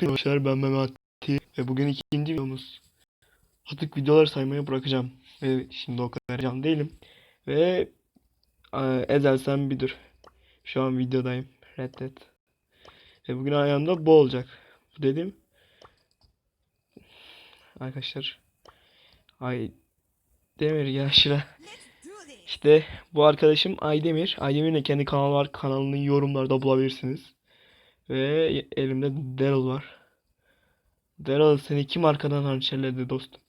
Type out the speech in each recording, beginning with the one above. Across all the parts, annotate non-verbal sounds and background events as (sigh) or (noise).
Arkadaşlar ben Memati ve bugün ikinci videomuz. Artık videoları saymaya bırakacağım. Ve şimdi o kadar heyecanlı değilim. Ve e, Ezel sen bir dur. Şu an videodayım. Reddet. Ve bugün ayağımda bu olacak. Bu dedim. Arkadaşlar. Ay Demir ya şura. İşte bu arkadaşım Aydemir. Aydemir'in de kendi kanalı var. Kanalını yorumlarda bulabilirsiniz. Ve elimde Daryl var. Daryl seni kim arkadan hançerledi dostum?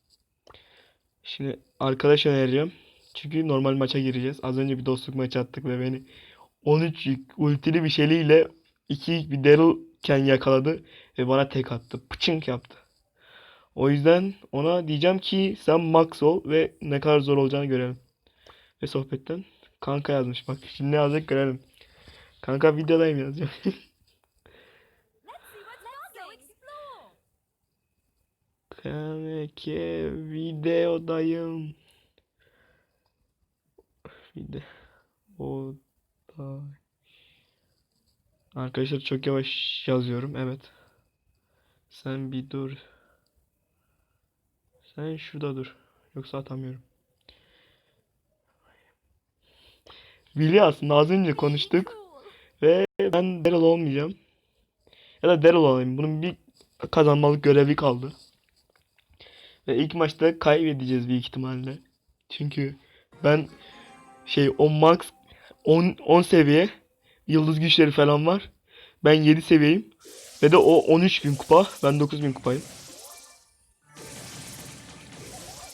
Şimdi arkadaş önereceğim. Çünkü normal maça gireceğiz. Az önce bir dostluk maçı attık ve beni 13 yük ultili bir şeyliyle 2 bir Daryl iken yakaladı ve bana tek attı. Pıçınk yaptı. O yüzden ona diyeceğim ki sen max ol ve ne kadar zor olacağını görelim. Ve sohbetten kanka yazmış. Bak şimdi ne yazacak görelim. Kanka videodayım yazacağım. (laughs) Kanka videodayım. Video. da. Arkadaşlar çok yavaş yazıyorum. Evet. Sen bir dur. Sen şurada dur. Yoksa atamıyorum. Willy aslında az önce konuştuk. Ve ben Daryl olmayacağım. Ya da Daryl olayım. Bunun bir kazanmalık görevi kaldı. Ve ilk maçta kaybedeceğiz büyük ihtimalle. Çünkü ben şey o max 10 10 seviye yıldız güçleri falan var. Ben 7 seviyeyim. Ve de o 13.000 kupa. Ben 9.000 kupayım.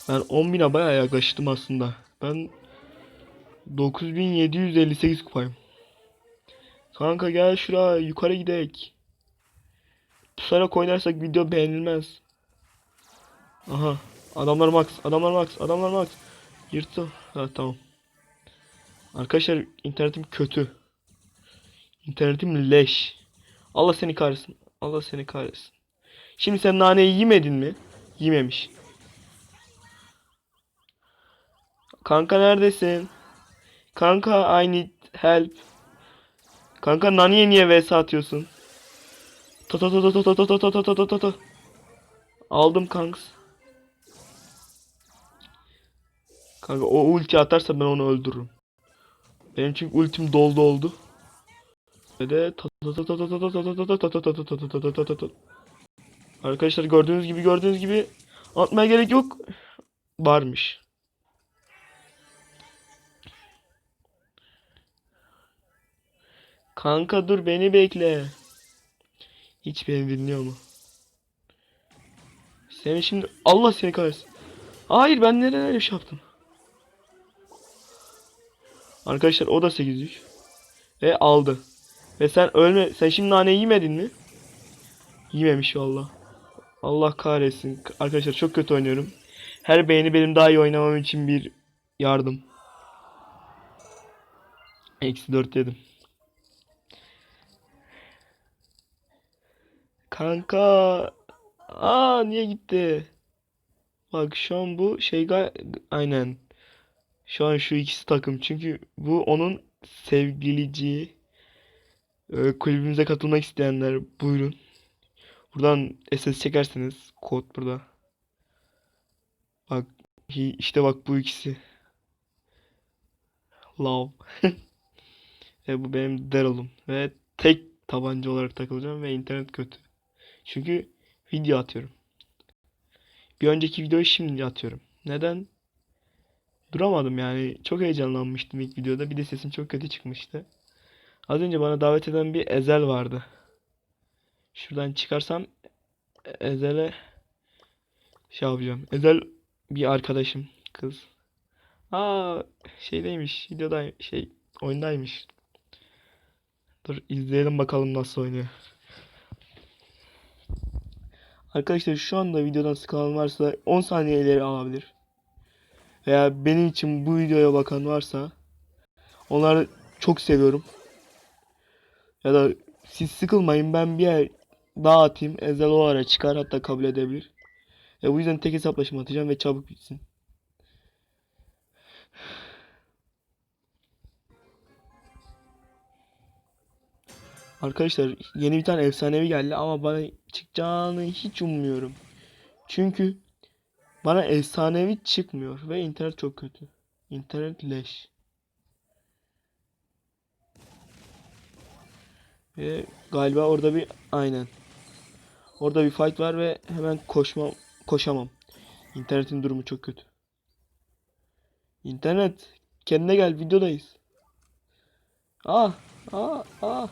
Ben 10.000'e bayağı yaklaştım aslında. Ben 9758 kupayım. Kanka gel şuraya yukarı gidek. Pusarak oynarsak video beğenilmez. Aha. Adamlar max. Adamlar max. Adamlar max. Yırttı. Ha tamam. Arkadaşlar internetim kötü. İnternetim leş. Allah seni kahretsin. Allah seni kahretsin. Şimdi sen naneyi yemedin mi? Yememiş. Kanka neredesin? Kanka I need help. Kanka Nani'ye niye vs atıyorsun? Ta ta ta ta ta ta ta ta ta ta ta ta. Aldım kanks. Kanka o ulti atarsa ben onu öldürürüm. Benim çünkü ultim doldu oldu. Ve de Arkadaşlar gördüğünüz gibi gördüğünüz gibi atmaya gerek yok. Varmış. Kanka dur beni bekle. Hiç beni dinliyor mu? Seni şimdi Allah seni kahretsin. Hayır ben nereye öyle şey yaptım? Arkadaşlar o da 800. Ve aldı. Ve sen ölme sen şimdi nane yemedin mi? Yememiş valla. Allah kahretsin. Arkadaşlar çok kötü oynuyorum. Her beğeni benim daha iyi oynamam için bir yardım. Eksi 4 yedim. Kanka. Aa niye gitti? Bak şu an bu şey aynen. Şu an şu ikisi takım. Çünkü bu onun sevgiliciği. Ee, kulübümüze katılmak isteyenler buyurun. Buradan SS çekerseniz kod burada. Bak işte bak bu ikisi. Love. (laughs) Ve bu benim Daryl'ım. Ve tek tabanca olarak takılacağım ve internet kötü. Çünkü video atıyorum. Bir önceki videoyu şimdi atıyorum. Neden? Duramadım yani. Çok heyecanlanmıştım ilk videoda. Bir de sesim çok kötü çıkmıştı. Az önce bana davet eden bir Ezel vardı. Şuradan çıkarsam Ezel'e şey yapacağım. Ezel bir arkadaşım. Kız. Aa şeydeymiş. Videoda şey oyundaymış. Dur izleyelim bakalım nasıl oynuyor. Arkadaşlar şu anda videodan sıkılan varsa 10 saniye ileri alabilir. Veya benim için bu videoya bakan varsa onları çok seviyorum. Ya da siz sıkılmayın ben bir yer daha atayım. Ezel o ara çıkar hatta kabul edebilir. Ve bu yüzden tek hesaplaşma atacağım ve çabuk bitsin. Arkadaşlar yeni bir tane efsanevi geldi ama bana çıkacağını hiç ummuyorum. Çünkü bana efsanevi çıkmıyor ve internet çok kötü. İnternet leş. Ve galiba orada bir aynen. Orada bir fight var ve hemen koşmam koşamam. İnternetin durumu çok kötü. İnternet kendine gel videodayız. Ah ah ah.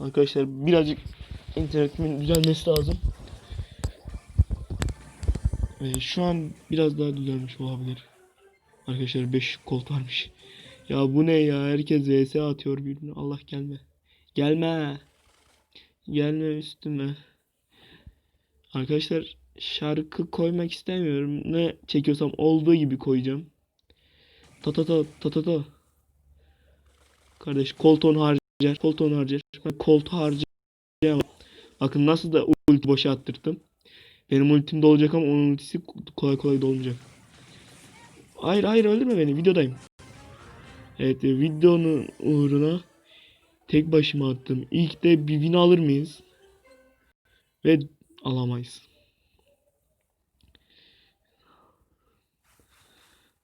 Arkadaşlar birazcık internetimin düzelmesi lazım. Ve şu an biraz daha düzelmiş olabilir. Arkadaşlar 5 kolt varmış. Ya bu ne ya? Herkes vs atıyor birbirine. Allah gelme. Gelme. Gelme üstüme. Arkadaşlar şarkı koymak istemiyorum. Ne çekiyorsam olduğu gibi koyacağım. Ta ta ta ta ta ta. Kardeş koltuğun harcar. Koltuğun harcar. Ben koltuğu harcayamam. Bakın nasıl da ulti boşa attırdım. Benim ultim de olacak ama onun ultisi kolay kolay dolmayacak. Hayır hayır öldürme beni videodayım. Evet videonun uğruna tek başıma attım. İlk de bir win alır mıyız? Ve alamayız.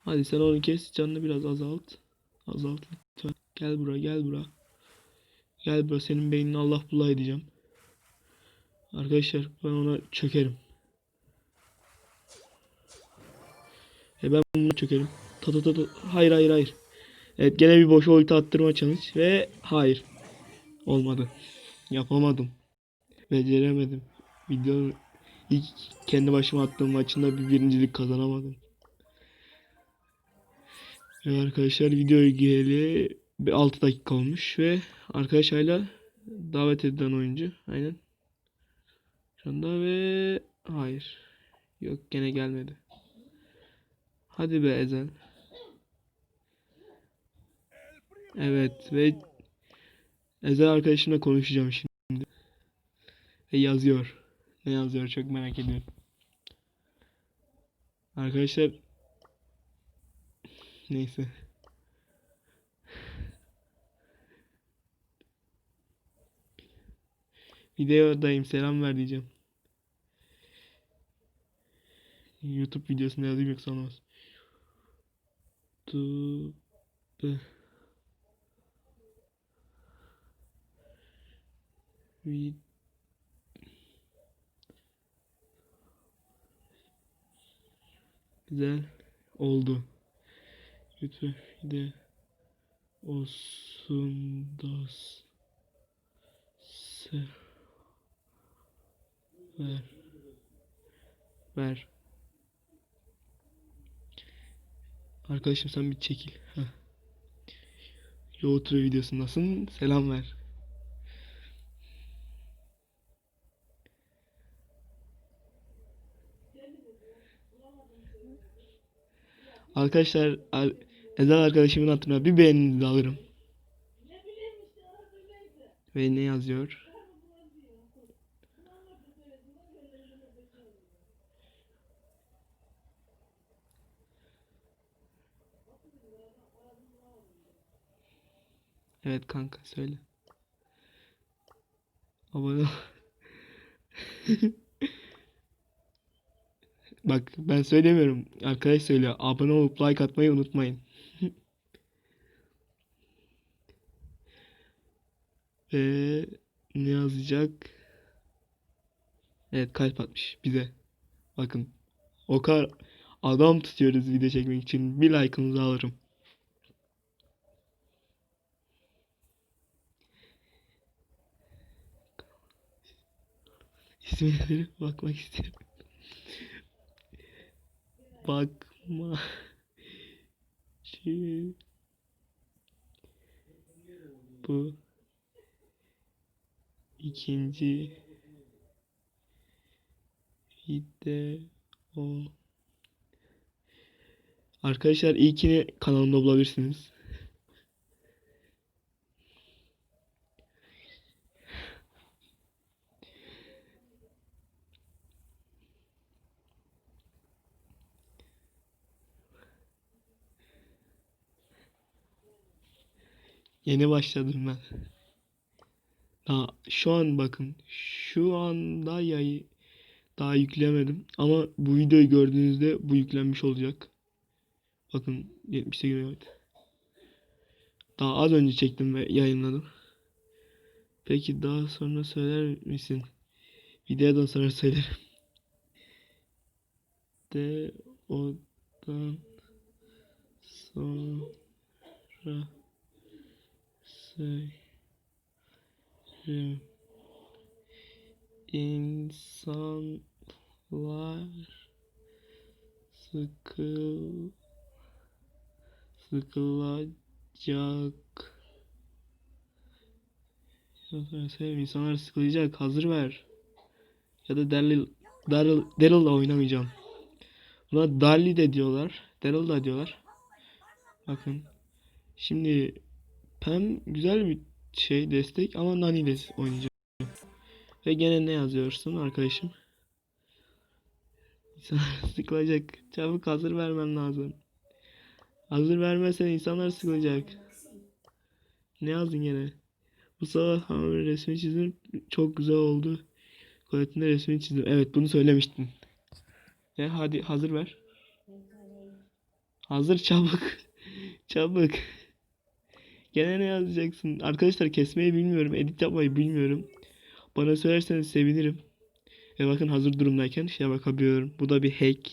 Hadi sen onu kes canını biraz azalt. Azalt lütfen. Gel buraya gel buraya. Gel buraya senin beynini Allah bullah edeceğim. Arkadaşlar ben ona çökerim. E ben bunu çökerim. Ta ta ta ta. Hayır hayır hayır. Evet gene bir boşa ulti attırma challenge ve hayır. Olmadı. Yapamadım. Beceremedim. Videonun ilk kendi başıma attığım maçında bir birincilik kazanamadım. Ve arkadaşlar videoyu geleli bir 6 dakika olmuş ve arkadaş hala davet edilen oyuncu. Aynen. Şu anda ve hayır. Yok gene gelmedi. Hadi be Ezel. Evet ve Ezel arkadaşımla konuşacağım şimdi. Ve yazıyor. Ne yazıyor çok merak ediyorum. Arkadaşlar neyse. Videodayım selam ver diyeceğim. YouTube videosunda yazayım yoksa olmaz. Be. Vi- Güzel. Oldu. YouTube de olsun das se ver. Ver Arkadaşım sen bir çekil. Heh. YouTube videosundasın. Selam ver. Arkadaşlar ar- Ezel arkadaşımın hatırına bir beğeninizi alırım. Ve ne yazıyor? Evet kanka söyle. Abone. (laughs) Bak ben söylemiyorum. Arkadaş söylüyor. Abone olup like atmayı unutmayın. (laughs) Ve ne yazacak? Evet kalp atmış bize. Bakın. O kadar adam tutuyoruz video çekmek için. Bir like'ınızı alırım. İsimleri bakmak istiyorum. Bakma. Bu ikinci video. Arkadaşlar ilkini kanalımda bulabilirsiniz. Yeni başladım ben. Daha şu an bakın şu anda yayı daha yüklemedim ama bu videoyu gördüğünüzde bu yüklenmiş olacak. Bakın 78 MB. Daha az önce çektim ve yayınladım. Peki daha sonra söyler misin? Videodan sonra söylerim. (laughs) De odan sonra söylerim. İnsanlar sıkıl sıkılacak. İnsanlar sıkılacak. Hazır ver. Ya da Daryl Daryl Daryl'la oynamayacağım. Buna Darly de diyorlar. Daryl da diyorlar. Bakın. Şimdi Pam güzel bir şey destek ama Nani ile oynayacağım. Ve gene ne yazıyorsun arkadaşım? İnsanlar (laughs) sıkılacak. Çabuk hazır vermem lazım. Hazır vermezsen insanlar sıkılacak. Ne yazdın gene? Bu sabah hamur resmi çizdim. Çok güzel oldu. Tuvaletinde resmini çizdim. Evet bunu söylemiştin. E hadi hazır ver. Hazır çabuk. (laughs) Çabuk. Gene ne yazacaksın? Arkadaşlar kesmeyi bilmiyorum. Edit yapmayı bilmiyorum. Bana söylerseniz sevinirim. Ve bakın hazır durumdayken şeye bakabiliyorum. Bu da bir hack.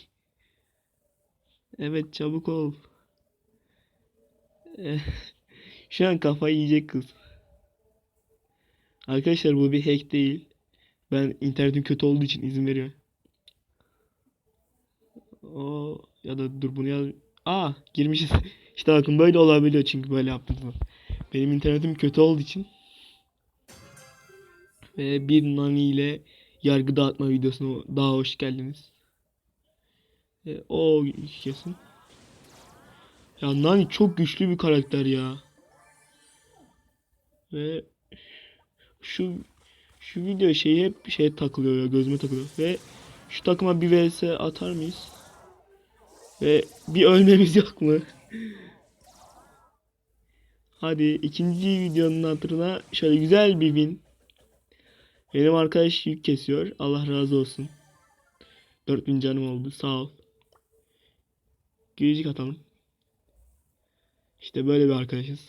Evet çabuk ol. Eh, Şu an kafayı yiyecek kız. Arkadaşlar bu bir hack değil. Ben internetim kötü olduğu için izin veriyor. O ya da dur bunu yaz. Aa girmişiz. (laughs) İşte bakın böyle olabiliyor çünkü böyle yaptım. Benim internetim kötü olduğu için. Ve bir nani ile yargı dağıtma videosuna daha hoş geldiniz. E, o kesin. Ya Nani çok güçlü bir karakter ya. Ve şu şu video şeyi hep şey takılıyor ya gözüme takılıyor. Ve şu takıma bir vs atar mıyız? Ve bir ölmemiz yok mu? (laughs) Hadi ikinci videonun hatırına şöyle güzel bir win. Benim arkadaş yük kesiyor. Allah razı olsun. 4000 canım oldu. Sağ ol. Gülücük atalım. İşte böyle bir arkadaşız.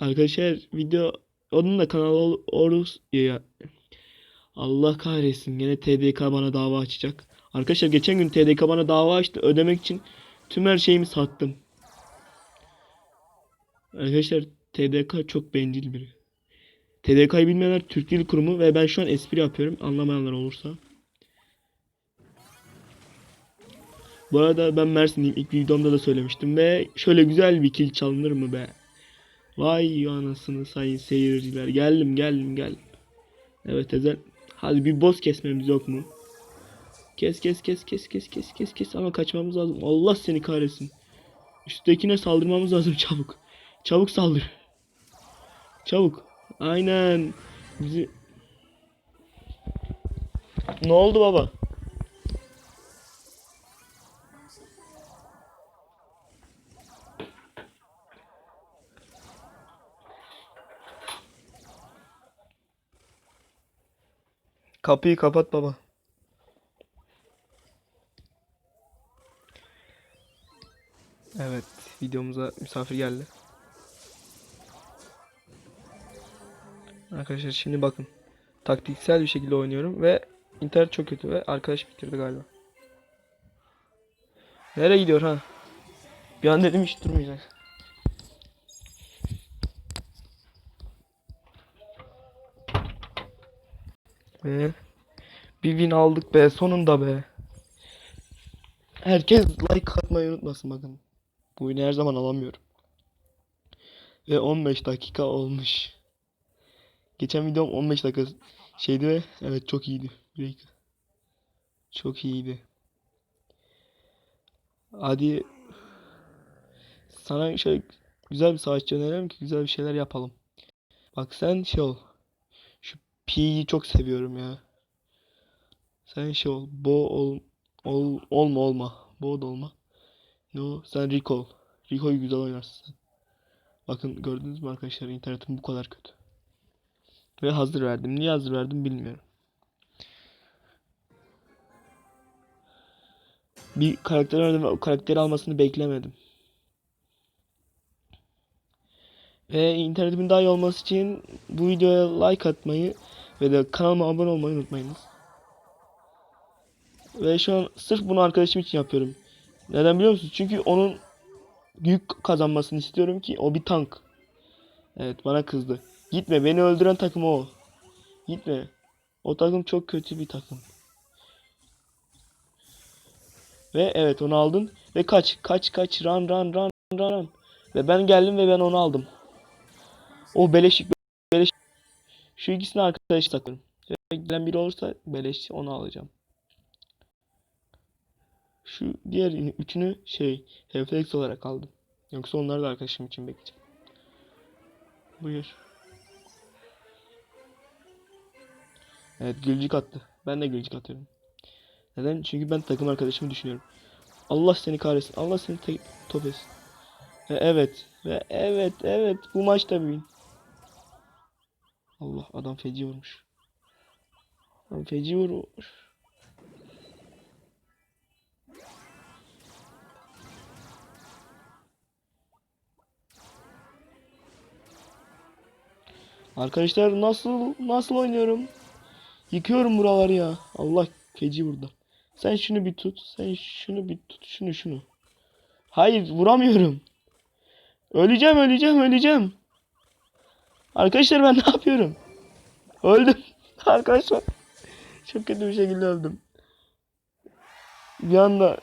Arkadaşlar video onun da kanalı Orus ya Allah kahretsin gene TDK bana dava açacak. Arkadaşlar geçen gün TDK bana dava açtı. Ödemek için tüm her şeyimi sattım. Arkadaşlar TDK çok bencil biri. TDK'yı bilmeyenler Türk Dil Kurumu ve ben şu an espri yapıyorum. Anlamayanlar olursa. Bu arada ben Mersinliyim. İlk videomda da söylemiştim ve şöyle güzel bir kill çalınır mı be? Vay anasını sayın seyirciler. Geldim geldim geldim. Evet Ezel. Hadi bir boss kesmemiz yok mu? Kes kes kes kes kes kes kes kes ama kaçmamız lazım. Allah seni kahretsin. Üsttekine saldırmamız lazım (laughs) çabuk. Çabuk saldır. Çabuk. Aynen. Bizi... Ne oldu baba? Kapıyı kapat baba. Evet, videomuza misafir geldi. Arkadaşlar şimdi bakın. Taktiksel bir şekilde oynuyorum ve internet çok kötü ve arkadaş bitirdi galiba. Nereye gidiyor ha? Bir an dedim hiç durmayacak. Ve bir win aldık be sonunda be. Herkes like atmayı unutmasın bakın. Bu oyunu her zaman alamıyorum. Ve 15 dakika olmuş. Geçen videom 15 dakika şeydi ve evet çok iyiydi. Çok iyiydi. Hadi sana şöyle güzel bir savaşçı önerelim ki güzel bir şeyler yapalım. Bak sen şey ol. Şu P'yi çok seviyorum ya. Sen şey ol. Bo ol, ol olma olma. Bo da olma. No, sen Rico ol. Rico'yu güzel oynarsın sen. Bakın gördünüz mü arkadaşlar internetim bu kadar kötü. Ve hazır verdim. Niye hazır verdim bilmiyorum. Bir karakter verdim ve o karakteri almasını beklemedim. Ve internetimin daha iyi olması için bu videoya like atmayı ve de kanalıma abone olmayı unutmayınız. Ve şu an sırf bunu arkadaşım için yapıyorum. Neden biliyor musunuz? Çünkü onun yük kazanmasını istiyorum ki o bir tank. Evet bana kızdı. Gitme beni öldüren takım o. Gitme. O takım çok kötü bir takım. Ve evet onu aldın. Ve kaç kaç kaç run run run run run. Ve ben geldim ve ben onu aldım. O beleşik beleş. Şu ikisini arkadaş takıyorum. Ve gelen biri olursa beleş onu alacağım. Şu diğer üçünü şey refleks olarak aldım. Yoksa onları da arkadaşım için bekleyeceğim. Buyur. Evet gülcük attı. Ben de gülcük atıyorum. Neden? Çünkü ben takım arkadaşımı düşünüyorum. Allah seni kahretsin. Allah seni te- top etsin. Ve evet. Ve evet evet. Bu maç da win. Allah adam feci vurmuş. Adam feci vurmuş. Arkadaşlar nasıl nasıl oynuyorum? Yıkıyorum buraları ya. Allah feci burada. Sen şunu bir tut. Sen şunu bir tut. Şunu şunu. Hayır vuramıyorum. Öleceğim öleceğim öleceğim. Arkadaşlar ben (laughs) ne yapıyorum? Öldüm. (laughs) Arkadaşlar. Çok kötü bir şekilde öldüm. Bir anda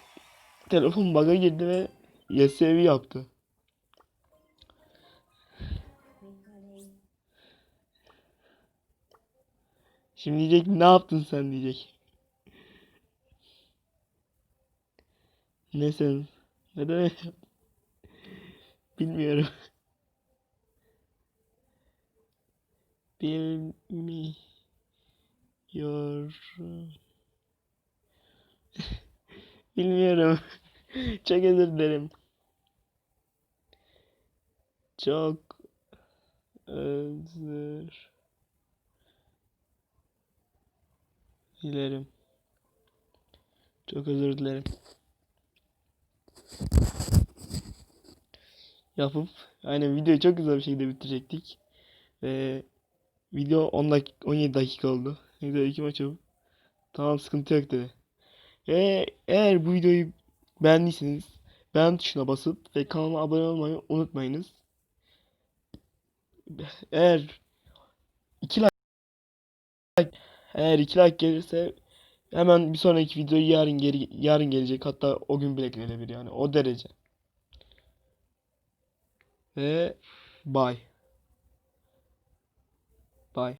telefon bug'a girdi ve YSV yaptı. Şimdi diyecek ne yaptın sen diyecek. Ne sen? Neden? Bilmiyorum. Bilmiyorum. Bilmiyorum. Çok özür dilerim. Çok özür dilerim. Çok özür dilerim. Yapıp aynen videoyu çok güzel bir şekilde bitirecektik. Ve video 10 dak 17 dakika oldu. Video iki maç yapıp tamam sıkıntı yok dedi. Ve eğer bu videoyu beğendiyseniz beğen tuşuna basıp ve kanalıma abone olmayı unutmayınız. Eğer 2 like eğer 2 like gelirse hemen bir sonraki video yarın geri yarın gelecek hatta o gün bile gelebilir yani o derece. Ve bye.